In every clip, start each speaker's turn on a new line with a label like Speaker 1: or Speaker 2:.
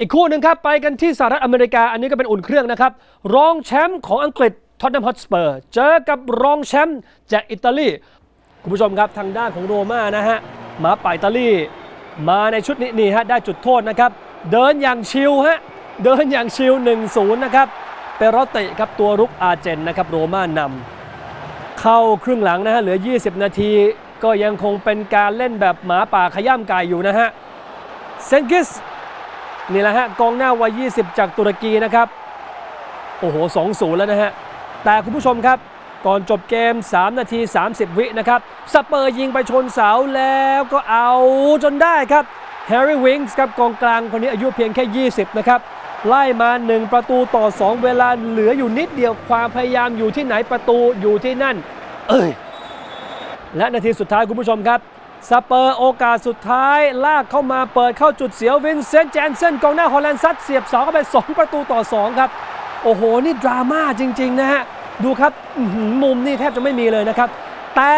Speaker 1: อีกคู่หนึ่งครับ ไปกันที่สหรัฐอเมริกา อันนี้ก็เป็นอุ่นเครื่องนะครับ รองแชมป์ของอังกฤษท็อตแนมฮอตสเปอร์เจอกับรองแชมป์จากอิตาลี คุณผู้ชมครับทางด้านของโรม่านะฮะมาป่าอิตาลี มาในชุดนี้นี่ฮะได้จุดโทษนะครับ เดินอย่างชิลฮะเดินอย่างชิล 1-0 นะครับเปโรติครับตัวรุกอาร์เจนนะครับโรม่านำเข้าครึ่งหลังนะฮะเหลือ 20 นาที ก็ยังคงเป็นการเล่นแบบหมาป่าขย้ำไก่อยู่นะฮะเซนกิส นี่แหละฮะกองหน้าวัย 20 จากตุรกีนะครับ โอ้โห2-0 แล้วนะฮะ แต่คุณผู้ชมครับ ก่อนจบเกม 3 นาที 30 วินะครับ สเปอร์ยิงไปชนเสาแล้วก็เอาจนได้ครับแฮร์รี่วิงส์ครับกองกลางคนนี้อายุเพียงแค่ 20 นะครับ ไล่มา 1 ประตูต่อ 2 เวลาเหลืออยู่นิดเดียวความพยายามอยู่ที่ไหนประตูอยู่ที่นั่น เอ้ยและนาทีสุดท้ายคุณผู้ชมครับ สเปอร์โอกาสสุดท้ายลากเข้ามาเปิดเข้าจุดเสียววินเซนต์แจนเซนกองหน้าฮอลแลนด์ซัดเสียบเสาเข้าไป 2 ประตูต่อ 2 ครับ โอ้โห นี่ดราม่าจริง ๆ นะฮะ ดูครับมุมนี่แทบจะไม่มีเลยนะครับ แต่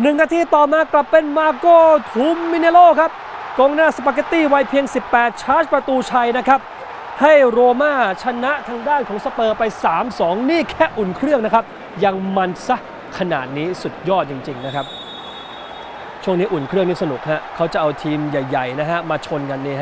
Speaker 1: หนึ่งนาทีต่อมากลับเป็นมาโกทุมมิเนโลครับกองหน้าสปาเกตตี้วัยเพียง 18 ชาร์จประตูชัยนะครับ ให้โรม่าชนะทางด้านของสเปอร์ไป 3-2 นี่แค่อุ่นเครื่องนะครับ ยังมันซะขนาดนี้สุดยอดจริง ๆ นะครับ ช่วงนี้อุ่นเครื่องนี่สนุกฮะเขาจะเอาทีมใหญ่ๆนะฮะมาชนกันนี่ฮะ